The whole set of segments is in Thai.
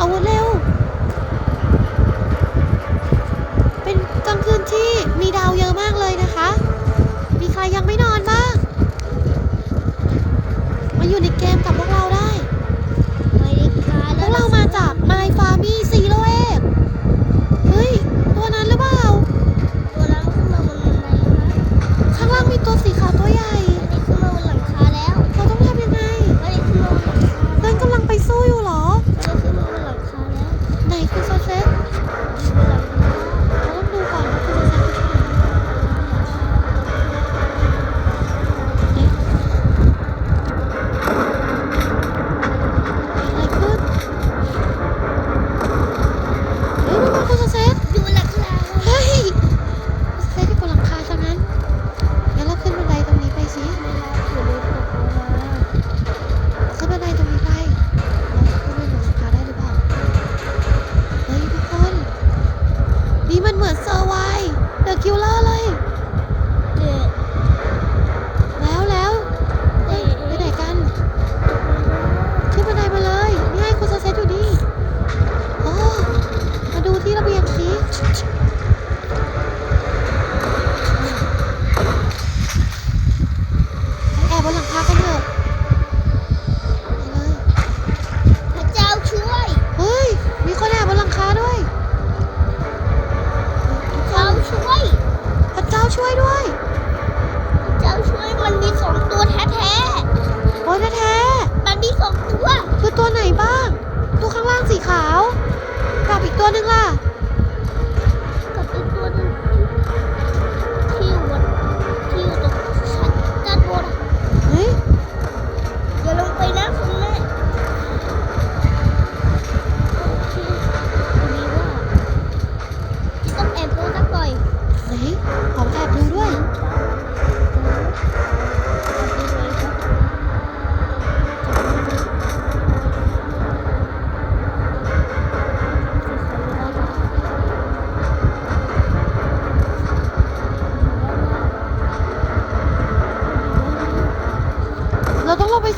Ah, awala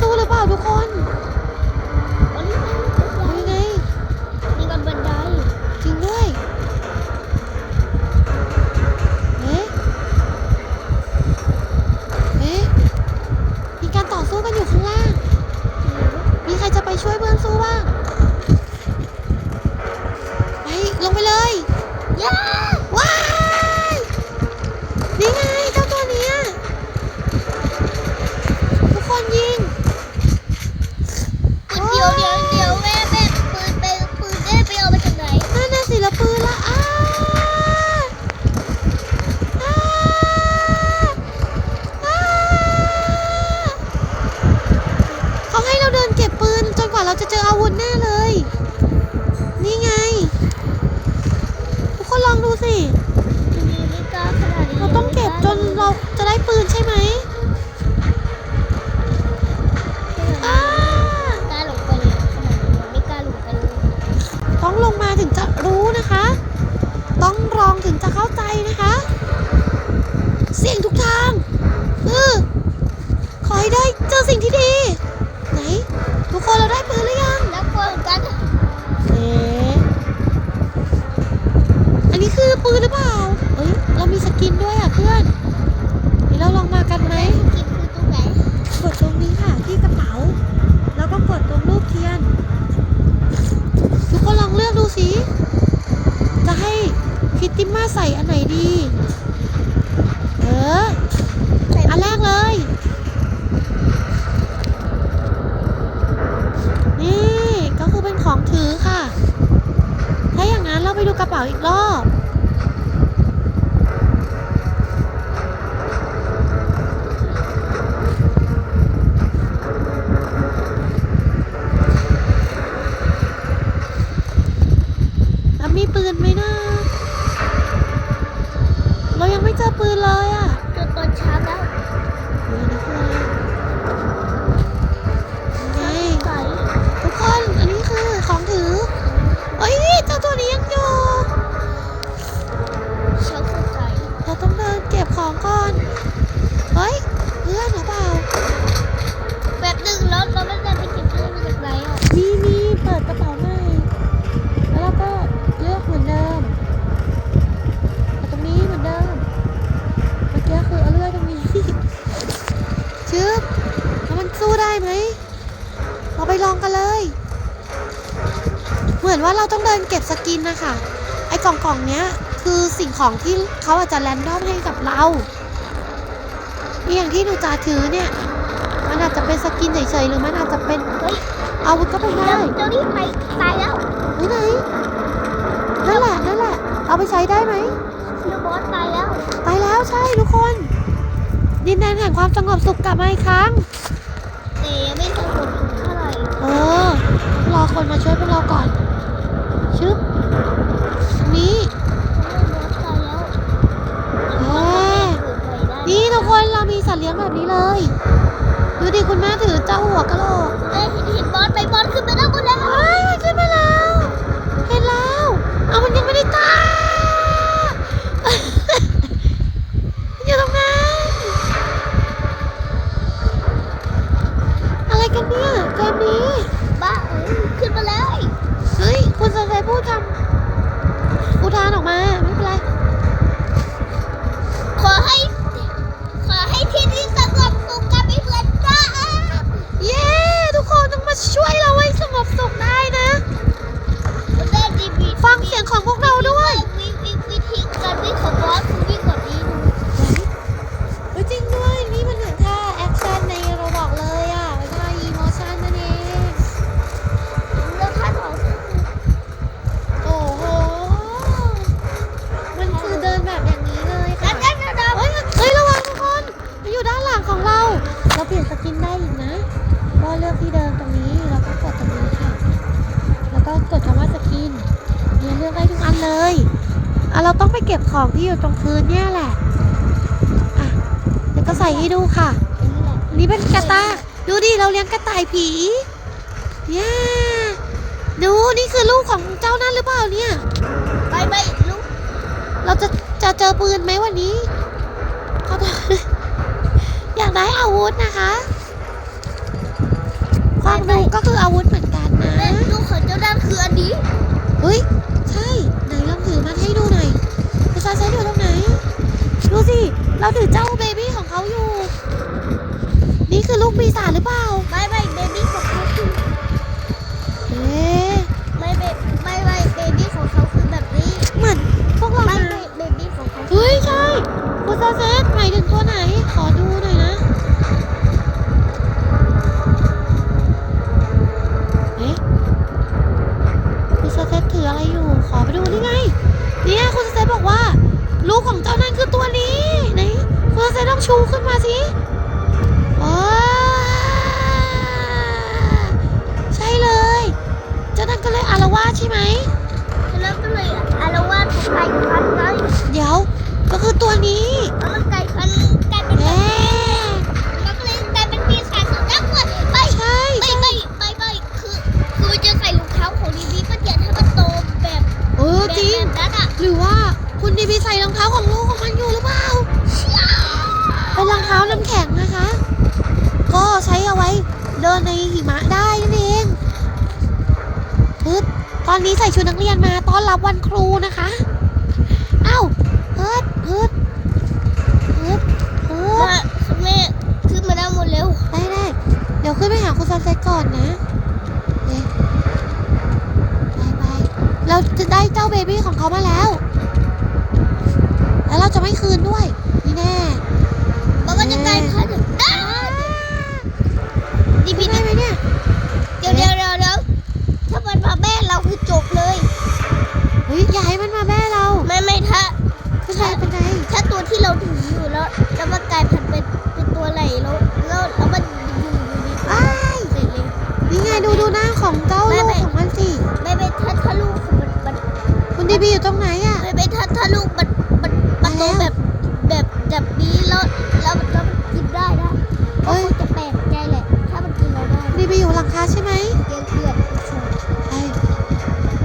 สู้หรือเปล่าทุกคน ได้ปืนใช่ไหมอ้ากล้าลงไปเลยขนาดนี้ไม่กล้าลงไปเลยต้องลงมาถึงจะรู้นะคะ ต้องลองถึงจะเข้าใจนะคะ เสี่ยงทุกทางเออขอให้ได้เจอสิ่งที่ดี ไหน ทุกคนเราได้ปืนหรือยังแล้วกลัวเหมือนกันเอ๊ะอันนี้คือปืนหรือเปล่าเอ้ยเรามีสกินด้วยอะเพื่อน ไหมกดตรงนี้ค่ะที่กระเป๋า แล้วก็กดตรงรูปเทียน ทุกคนลองเลือกดูสิจะให้คิตติมาใส่อันไหนดี เออ อันแรกเลย นี่ก็คือเป็นของถือค่ะ ถ้าอย่างนั้นเราไปดูกระเป๋าอีกรอบ ปืนไหมนะ เรายังไม่เจอปืนเลยอะ สู้ได้ไหมเราไปลองกันเลย เหมือนว่าเราต้องเดินเก็บสกินนะคะไอ้กล่องกล่องๆเนี้ยคือสิ่งของที่เขาอาจจะแรนดอมให้กับเรานี่อย่างที่หนูจาถือเนี่ย มันอาจจะเป็นสกินเฉยๆหรือมันอาจจะเป็นเฮ้ยอาวุธก็เป็นเจ้าได้เจ้านี่ไปตายแล้วไหนไหนนั่นแหละนั่นแหละ เอาไปใช้ได้ไหมเรือบอสตายแล้วไปแล้วใช่ทุกคน ดินแดนแห่งความสงบสุขกลับมาอีกครั้ง ไม่สงบเท่าไหร่เออ รอคนมาช่วยพวกเราก่อน ชึบ นี่เรืออสตายแล้วนี่ทุกคนเรามีสัตว์เลี้ยงแบบนี้เลย ดูดิคุณแม่ถือเจ้าหัวกะโหลกเอ้ยเห็นบอสไปบอสขึ้นไปแล้วคนแล้ว เฮ้ยมันขึ้นมาแล้ว เห็นแล้ว เอามันยังไม่ได้ตาย มันอยู่ตรงนั้น อะไรกันเนี่ยเกมนี้ บ้าเอ้ยขึ้นมาเลย เฮ้ย คุณสนใจพูดคำอุทานออกมา ไม่เป็นไร ขอให้ ขอให้ที่นี่สงบสุขกับไม่เหมือนกัน เย้ ทุกคนต้องมาช่วยเราให้สงบสุขได้นะ คุณแม่ดีบี ฟังเสียงของพวกเราด้วย วิวิวิธีการวิ่งของบอสคือวิ่งแบบนี้ดู เฮ้ยจริงด้วย นี่มันเหมือนท่าแอคชั่นในเราบอกเลยอะเป็นท่าอีโมชั่นนั่นเอง แล้วท่าสองก็คือ โอ้โห มันคือเดินแบบอย่างนี้เลย แล้ ค่ะ วแล้วแล้ว เฮ้ย เฮ้ย ระวังทุกคน มันอยู่ด้านหลังของเรา เราเปลี่ยนสกินได้อีกนะ ก็เลือกที่เดิมตรงนี้ แล้วก็กดตรงนี้ค่ะ แล้วก็กดคำว่าสกินเนี่ยเลือกได้ทุกอันเลยอะเราต้องไปเก็บ ของที่อยู่ตรงพื้นเนี่ยแหละอะเดี๋ยวก็ใส่ให้ดูค่ะ อันนี้แหละอันนี้เป็นกระต่าย ดูดิ เราเลี้ยงกระต่ายผีเย้ดู นี่คือลูกของเจ้านั่นหรือเปล่าเนี่ย ไปไปลูก เราจะจะเจอปืนไหมวันนี้เขาจะอยากได้อาวุธนะคะความรู้ก็คืออาวุธเหมือนกันนะแม่ลูกของเจ้าด้านคืออันนี้ เฮ้ย ใช่ ไหนลองถือมันให้ดูหน่อยคุณซาเซนอยู่ตรงไหน ดูสิ เราถือเจ้าเบบี้ของเขาอยู่ นี่คือลูกปีศาจหรือเปล่า ไม่ไม่เบบี้ของเขาคือเอ๊ะไม่เบไม่ไม่เบบี้ของเขาคือแบบนี้เหมือนพวกเราไม่นะไม่เบบี้ของเขาเฮ้ยใช่คุณซาเซนหมายถึงตัวไหน ขอดูหน่อยนะเอ๊ะคุณสเตปถืออะไรอยู่ ขอไปดูนี่ไง เนี่ยคุณสเตปบอกว่า ลูกของเจ้านั่นคือตัวนี้ พื่อนเซต้องชูขึ้นมาสิใช่เลยเจ้นั่นก็เลยอารวาใช่ไหมแล้วก็เลยอารวาสของไก่พันเลยเดี๋ยวก็คือตัวนี้มันไก่พันไก่เป็นแม่แล้วก็เลยกลายเป็นปีศาจสุดน่ากลัวไปใช่ไปไปไปไปคือคือมันจะใส่รองเท้าของดีบีก็เดี๋ยวถ้มันโตแบบเออจริงหรือว่าคุณดีบีใส่รองเท้าของลูก นหิมะได้นั่นเองฮึดตอนนี้ใส่ชุดนักเรียนมาต้อนรับวันครูนะคะเอ้าฮึดฮึดฮึดฮึดมาแม่ขึ้นมาได้หมดเร็วได้ได้เดี๋ยวขึ้นไปหาคุณซันเซ็ตก่อนนะเอ๊ะไปไปเราจะได้เจ้าเบบี้ของเขามาแล้ว แล้วเราจะไม่คืนด้วยนี่แน่มันก็จะกลายพันธุ์ อ้าวดีพี่พี่ได้ไหมเนี่ยเดี๋ยวเดี๋ยวเดี๋ยวเดี๋ยวถ้ามันมาแม่เราคือจบเลย เฮ้ยอย่าให้มันมาแม่เราไม่ไม่ถ้าขึ้นไปเป็นไงถ้าตัวที่เราถืออยู่แล้วแล้วมันกลายพันธุ์เป็นเป็นตัวไหนแล้วแล้วแล้วมันอยู่อยู่ดีอ้ายเสร็จเลยนี่ไงดูดูหน้าของเจ้าไม่ลูกไม่ของมันสิไม่ไม่ถ้าถ้าลูกมันมันคุณดีบีอยู่ตรงไหนอะไม่ไม่ถ้าถ้าลูกมันมันมันโตมาแล้วแบบแบบแบบนี้แล้วแล้วแล้วมันกินได้นะเอ้ย ราได้คุณดีบีอยู่หลังคาใช่ไหมเกลียนเกลียนชูไป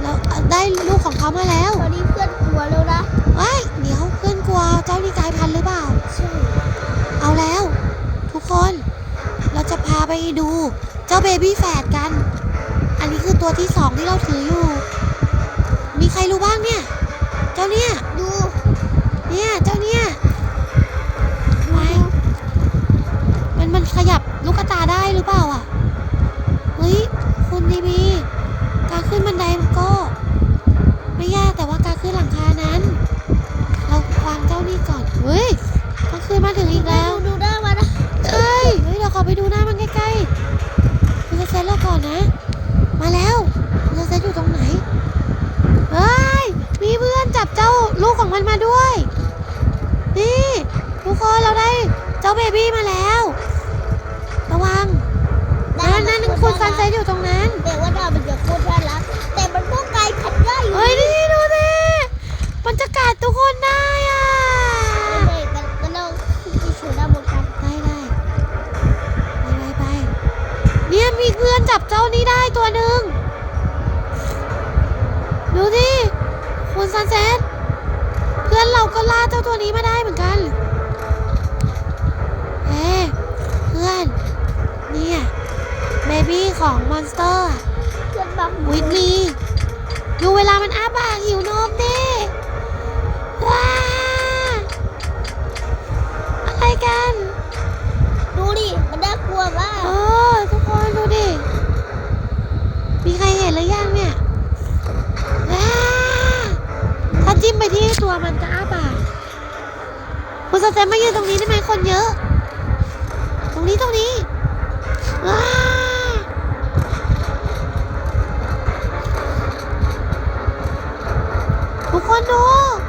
เราได้ลูกของเขามาแล้วตอนนี้เพื่อนกลัวแล้วนะเอ้ยเดี๋ยวเพื่อนกลัวเจ้านี่กลายพันธุ์หรือเปล่า ใช่ เอาแล้ว ทุกคน เราจะพาไปดูเจ้าเบบี้แฝดกัน อันนี้คือตัวที่สองที่เราถืออยู่ มีใครรู้บ้างเนี่ย เจ้าเนี่ย ดู เนี่ยเจ้าเนี่ยไปมันมันขยับลูกตาได้หรือเปล่าอะเฮ้ย คุณดีบีการขึ้นบันไดมันก็ ไม่ยากแต่ว่าการขึ้นหลังคานั้น เราวางเจ้านี่ก่อนเฮ้ยมันขึ้นมาถึงอีกแล้วดูดูได้มานะเอ้ยเฮ้ยเราขอไปดูหน้ามันใกล้ๆคุณจะเซ็ตเราก่อนนะ มาแล้วคุณจะเซ็ตอยู่ตรงไหนเฮ้ยมีเพื่อนจับเจ้าลูกของมันมาด้วย นี่ทุกคนเราได้เจ้าเบบี้มาแล้ว ระวังนั่นนั่น คุณซันเซ็ตอยู่ตรงนั้น แต่ว่าดาวมันจะโคตรน่ารักแต่มันก็กลายพันธุ์ได้อยู่เฮ้ยนี่ดูสิมันจะกัดทุกคนได้อะไม่ไม่กันกันเราที่ชูด้านบนกันได้ได้ไปไปไปเนี่ยมีเพื่อนจับเจ้านี้ได้ตัวหนึ่งดูสิคุณซันเซ็ตเพื่อนเราก็ล่าเจ้าตัวนี้มาได้เหมือนกันเอ๊ะเพื่อนเนี่ยเบบี้ของมอนสเตอร์เพื่อนบางวิทนีดูเวลามันอ้าปากหิวนมดิว้าอะไรกัน ดูดิ มันน่ากลัวมากเออทุกคนดูดิ มีใครเห็นหรือยังเนี่ยว้าถ้าจิ้มไปที่ตัวมันจะอ้าปากคุณสเตมมายืนตรงนี้ได้ไหมคนเยอะ ตรงนี้ตรงนี้ว้า ทุก